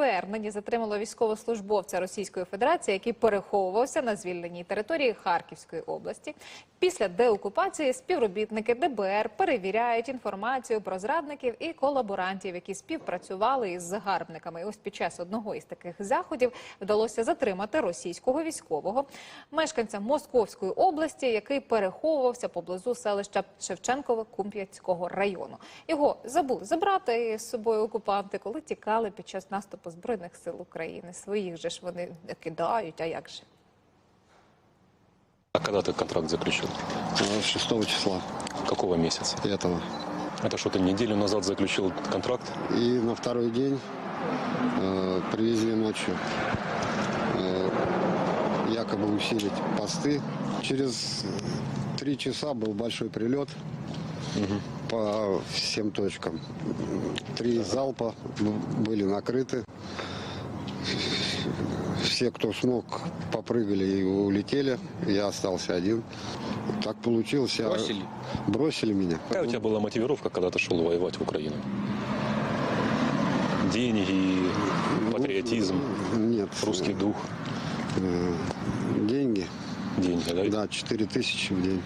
ДБР нині затримало військовослужбовця Російської Федерації, який переховувався на звільненій території Харківської області. Після деокупації співробітники ДБР перевіряють інформацію про зрадників і колаборантів, які співпрацювали із загарбниками. Ось під час одного із таких заходів вдалося затримати російського військового мешканця Московської області, який переховувався поблизу селища Шевченкове Кумп'ятського району. Його забули забрати з собою окупанти, коли тікали під час наступу збройних сил України. Своїх же ж вони кидають. А як же? А когда ты контракт заключил? Э, 6 числа Какого месяца? этого. Это что, ты неделю назад заключил контракт? И на второй день э, привезли ночью. Э, якобы усилить посты. Через три часа был большой прилет по всем точкам. Три залпа б- были накрыты. Все, кто смог, попрыгали и улетели. Я остался один. Так получилось. Бросили? Бросили меня. Какая у тебя была мотивировка, когда ты шел воевать в Украину? Деньги, патриотизм, Нет. русский дух, Э, Деньги. деньги, да? Да, 4 тысячи в день.